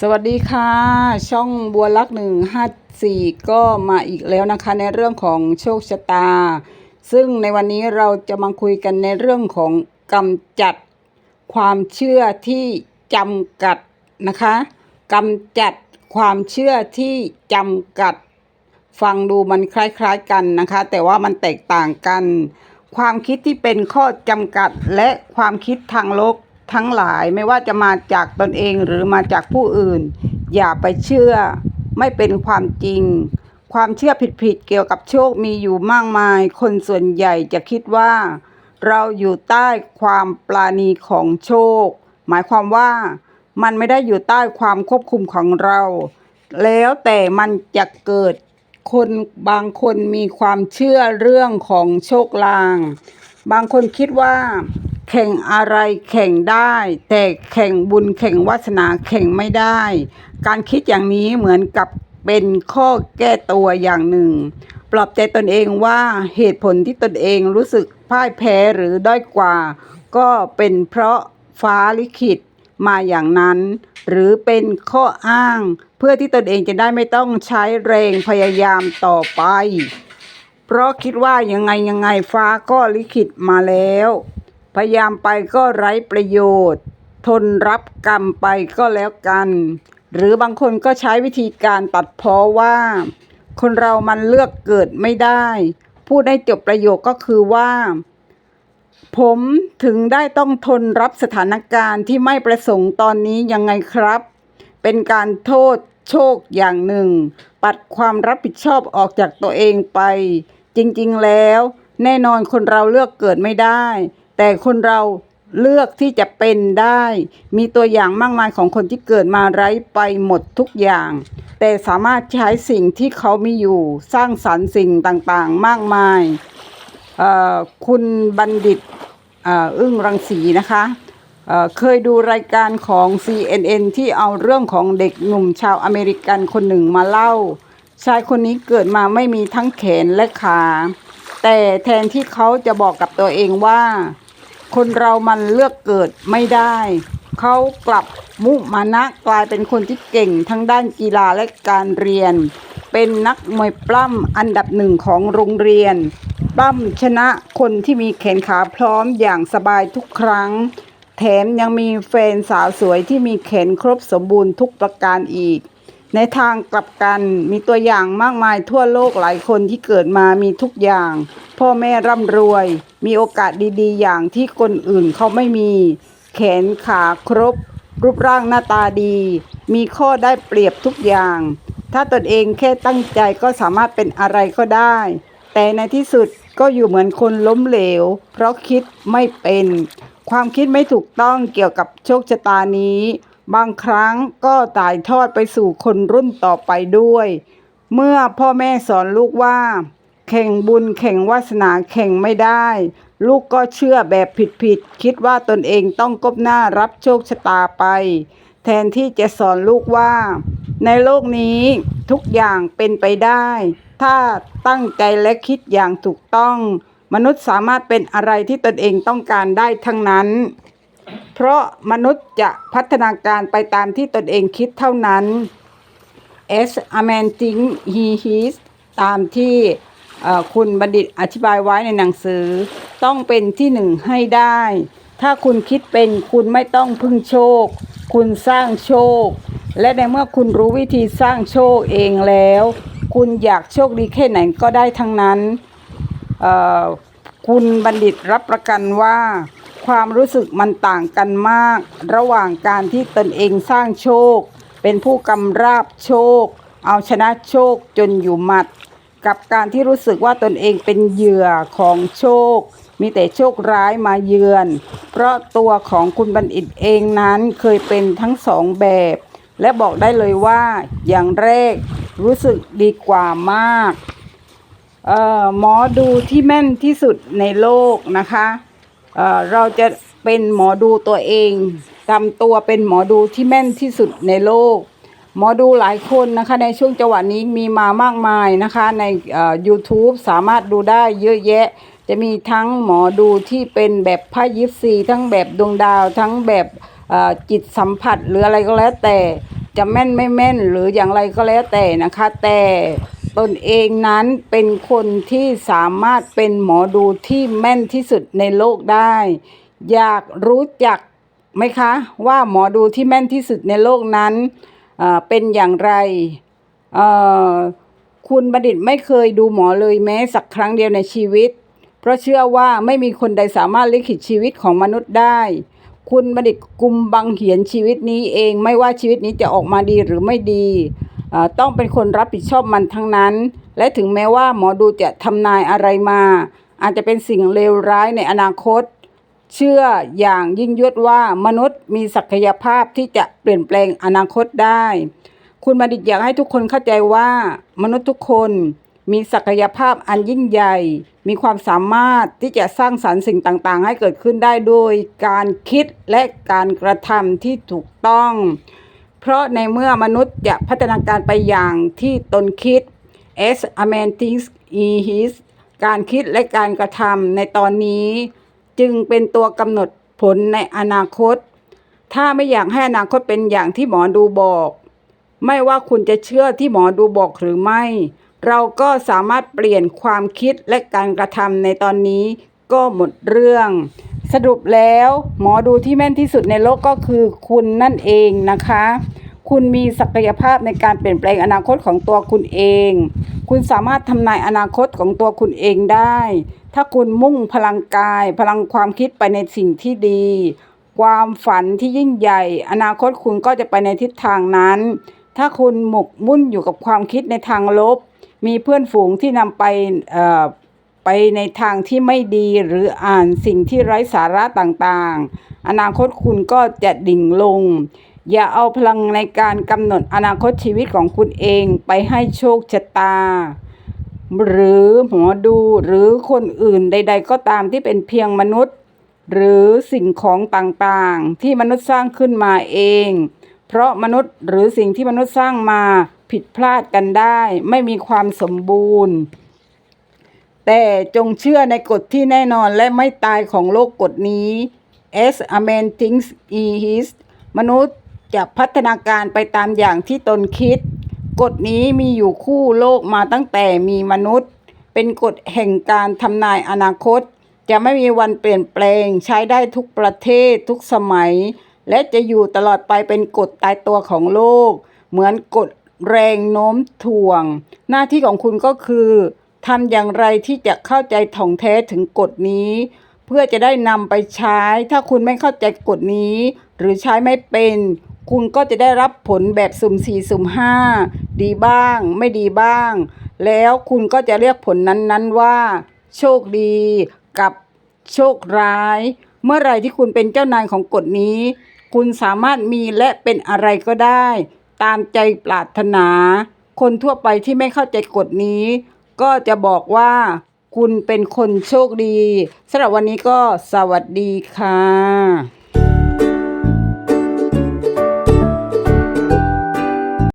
สวัสดีค่ะ ช่องบัวลักหนึ่งห้าสี่ก็มาอีกแล้วนะคะ ในเรื่องของโชคชะตา ซึ่งในวันนี้เราจะมาคุยกันในเรื่องของกำจัดความเชื่อที่จำกัดนะคะกำจัดความเชื่อที่จำกัด ฟังดูมันคล้ายๆกันนะคะ แต่ว่ามันแตกต่างกัน ความคิดที่เป็นข้อจำกัดและความคิดทางโลก ทั้งหลายไม่ว่าจะมาจากตนเองหรือมาจากผู้อื่น อย่าไปเชื่อไม่เป็นความจริง ความเชื่อผิดๆเกี่ยวกับโชคมีอยู่มากมาย คนส่วนใหญ่จะคิดว่า เราอยู่ใต้ความปราณีของโชค หมายความว่ามันไม่ได้อยู่ใต้ความควบคุมของเรา แล้วแต่มันจะเกิดคนบางคนมีความเชื่อเรื่องของโชคลาง บางคนคิดว่า แข่งอะไรแข่งได้ แต่แข่งบุญแข่งวาสนาแข่งไม่ได้ การคิดอย่างนี้เหมือนกับเป็นข้อแก้ตัวอย่างหนึ่ง ปลอบใจตนเองว่าเหตุผลที่ตนเองรู้สึกพ่ายแพ้หรือด้อยกว่า ก็เป็นเพราะฟ้าลิขิตมาอย่างนั้น หรือเป็นข้ออ้าง เพื่อที่ตนเองจะได้ไม่ต้องใช้แรงพยายามต่อไป เพราะคิดว่ายังไงยังไงฟ้าก็ลิขิตมาแล้ว พยายามไปก็ไร้ประโยชน์ ทนรับกรรมไปก็แล้วกัน หรือบางคนก็ใช้วิธีการตัดพ้อว่า คนเรามันเลือกเกิดไม่ได้ พูดให้จบประโยคก็คือว่า ผมถึงได้ต้องทนรับสถานการณ์ที่ไม่ประสงค์ตอนนี้ยังไงครับ เป็นการโทษโชคอย่างหนึ่ง ปัดความรับผิดชอบออกจากตัวเองไป จริงๆแล้ว แน่นอนคนเราเลือกเกิดไม่ได้ แต่คนเราเลือกที่จะเป็นได้ มีตัวอย่างมากมายของคนที่เกิดมาไร้ไปหมดทุกอย่าง แต่สามารถใช้สิ่งที่เขามีอยู่สร้างสรรค์สิ่งต่างๆ มากมาย คุณบัณฑิตอึ้งรังสีนะคะเเคยดูรายการของ CNN ที่เอาเรื่องของเด็กหนุ่มชาวอเมริกันคนหนึ่งมาเล่า ชายคนนี้เกิดมาไม่มีทั้งแขนและขา แต่แทนที่เขาจะบอกกับตัวเองว่า คนเรามันเลือกเกิดไม่ได้ เขากลับมุมานะกลายเป็นคนที่เก่งทั้งด้านกีฬาและการเรียน เป็นนักมวยปล้ำอันดับหนึ่งของโรงเรียน ปล้ำชนะคนที่มีแขนขาพร้อมอย่างสบายทุกครั้ง แถมยังมีแฟนสาวสวยที่มีแขนครบสมบูรณ์ทุกประการอีก ในทางกลับกันมีตัวอย่างมากมายทั่วโลกหลายคนที่เกิดมามีทุกอย่าง พ่อแม่ร่ำรวย มีโอกาสดีๆ อย่างที่คนอื่นเขาไม่มี แขนขาครบ รูปร่างหน้าตาดี มีข้อได้เปรียบทุกอย่าง ถ้าตนเองแค่ตั้งใจก็สามารถเป็นอะไรก็ได้ แต่ในที่สุดก็อยู่เหมือนคนล้มเหลว เพราะคิดไม่เป็น ความคิดไม่ถูกต้องเกี่ยวกับโชคชะตานี้ บางครั้งก็ถ่ายทอดไปสู่คนรุ่นต่อไปด้วย เมื่อพ่อแม่สอนลูกว่า แข่งบุญแข่งวาสนาแข่งไม่ได้ ลูกก็เชื่อแบบผิดๆคิดว่าตนเองต้องก้มหน้ารับโชคชะตาไป แทนที่จะสอนลูกว่า ในโลกนี้ทุกอย่างเป็นไปได้ ถ้าตั้งใจและคิดอย่างถูกต้อง มนุษย์สามารถเป็นอะไรที่ตนเองต้องการได้ทั้งนั้น เพราะมนุษย์จะพัฒนาการไปตามที่ตนเองคิดเท่านั้น as a man think he is ตามที่คุณบัณฑิตอธิบายไว้ในหนังสือ ต้องเป็นที่หนึ่งให้ได้ ถ้าคุณคิดเป็นคุณไม่ต้องพึ่งโชค คุณสร้างโชค และในเมื่อคุณรู้วิธีสร้างโชคเองแล้ว คุณอยากโชคดีแค่ไหนก็ได้ทั้งนั้น คุณบัณฑิตรับประกันว่า ความรู้สึกมันต่างกันมาก ระหว่างการที่ตนเองสร้างโชค เป็นผู้กำราบโชค เอาชนะโชคจนอยู่หมัด กับการที่รู้สึกว่าตนเองเป็นเหยื่อของโชค มีแต่โชคร้ายมาเยือน เพราะตัวของคุณบัณฑิตเองนั้นเคยเป็นทั้งสองแบบ และบอกได้เลยว่าอย่างแรกรู้สึกดีกว่ามากเอ่อหมอดูที่แม่นที่สุดในโลกนะคะ เราจะเป็นหมอดูตัวเองทำตัวเป็นหมอดูที่แม่นที่สุดในโลก หมอดูหลายคนนะคะในช่วงจังหวะนี้มีมามากมายนะคะใน YouTube สามารถดูได้เยอะแยะ จะมีทั้งหมอดูที่เป็นแบบไพ่ยิปซีทั้งแบบดวงดาว ทั้งแบบจิตสัมผัสหรืออะไรก็แล้วแต่จะแม่นไม่แม่นหรืออย่างไรก็แล้วแต่นะคะแต่ ตนเองนั้นเป็นคนที่สามารถเป็นหมอดูที่แม่นที่สุดในโลกได้ อยากรู้จักไหมคะ ว่าหมอดูที่แม่นที่สุดในโลกนั้นเป็นอย่างไร คุณบัณฑิตไม่เคยดูหมอเลยแม้สักครั้งเดียวในชีวิต เพราะเชื่อว่าไม่มีคนใดสามารถลิขิตชีวิตของมนุษย์ได้ คุณบัณฑิตกุมบังเหียนชีวิตนี้เองไม่ว่าชีวิตนี้จะออกมาดีหรือไม่ดี ต้องเป็นคนรับผิดชอบมันทั้งนั้น และถึงแม้ว่าหมอดูจะทำนายอะไรมา อาจจะเป็นสิ่งเลวร้ายในอนาคต เชื่ออย่างยิ่งยวดว่ามนุษย์มีศักยภาพที่จะเปลี่ยนแปลงอนาคตได้ คุณบัณฑิตอยากให้ทุกคนเข้าใจว่า มนุษย์ทุกคนมีศักยภาพอันยิ่งใหญ่ มีความสามารถที่จะสร้างสรรค์สิ่งต่างๆ ให้เกิดขึ้นได้โดยการคิดและการกระทำที่ถูกต้อง เพราะในเมื่อมนุษย์จะพัฒนาการไปอย่างที่ตนคิด as a man thinks he is การคิดและการกระทำในตอนนี้ จึงเป็นตัวกำหนดผลในอนาคต ถ้าไม่อยากให้อนาคตเป็นอย่างที่หมอดูบอก ไม่ว่าคุณจะเชื่อที่หมอดูบอกหรือไม่ เราก็สามารถเปลี่ยนความคิดและการกระทำในตอนนี้ก็หมดเรื่อง สรุปแล้วหมอดูที่แม่นที่สุดในโลกก็คือคุณนั่นเองนะคะ คุณมีศักยภาพในการเปลี่ยนแปลงอนาคตของตัวคุณเอง คุณสามารถทำนายอนาคตของตัวคุณเองได้ ถ้าคุณมุ่งพลังกาย พลังความคิดไปในสิ่งที่ดี ความฝันที่ยิ่งใหญ่ อนาคตคุณก็จะไปในทิศทางนั้น ถ้าคุณหมกมุ่นอยู่กับความคิดในทางลบ มีเพื่อนฝูงที่นำไปเอ่อไปในทางที่ไม่ดีหรืออ่านสิ่งที่ไร้สาระต่างๆ อนาคตคุณก็จะดิ่งลง อย่าเอาพลังในการกำหนดอนาคตชีวิตของคุณเองไปให้โชคชะตา หรือหมอดูหรือคนอื่นใด ๆ ก็ตามที่เป็นเพียงมนุษย์ หรือสิ่งของต่างๆ ที่มนุษย์สร้างขึ้นมาเอง เพราะมนุษย์หรือสิ่งที่มนุษย์สร้างมาผิดพลาดกันได้ ไม่มีความสมบูรณ์ แต่จงเชื่อในกฎที่แน่นอนและไม่ตายของโลกกฎนี้ as a man thinks he is มนุษย์ จะพัฒนาการไปตามอย่างที่ตนคิด กฎนี้มีอยู่คู่โลกมาตั้งแต่มีมนุษย์ เป็นกฎแห่งการทำนายอนาคต จะไม่มีวันเปลี่ยนแปลงใช้ได้ทุกประเทศทุกสมัย และจะอยู่ตลอดไปเป็นกฎตายตัวของโลก เหมือนกฎแรงโน้มถ่วง หน้าที่ของคุณก็คือทำอย่างไรที่จะเข้าใจถ่องแท้ถึงกฎนี้ เพื่อจะได้นำไปใช้ ถ้าคุณไม่เข้าใจกฎนี้ หรือใช้ไม่เป็น คุณก็จะได้รับผลแบบสุ่มสี่สุ่มห้าดีบ้าง ไม่ดีบ้าง แล้วคุณก็จะเรียกผลนั้นๆว่า โชคดีกับโชคร้าย เมื่อไรที่คุณเป็นเจ้านายของกฎนี้ คุณสามารถมีและเป็นอะไรก็ได้ ตามใจปรารถนา คนทั่วไปที่ไม่เข้าใจกฎนี้ ก็จะบอกว่า คุณเป็นคนโชคดีสำหรับวันนี้ก็สวัสดีค่ะ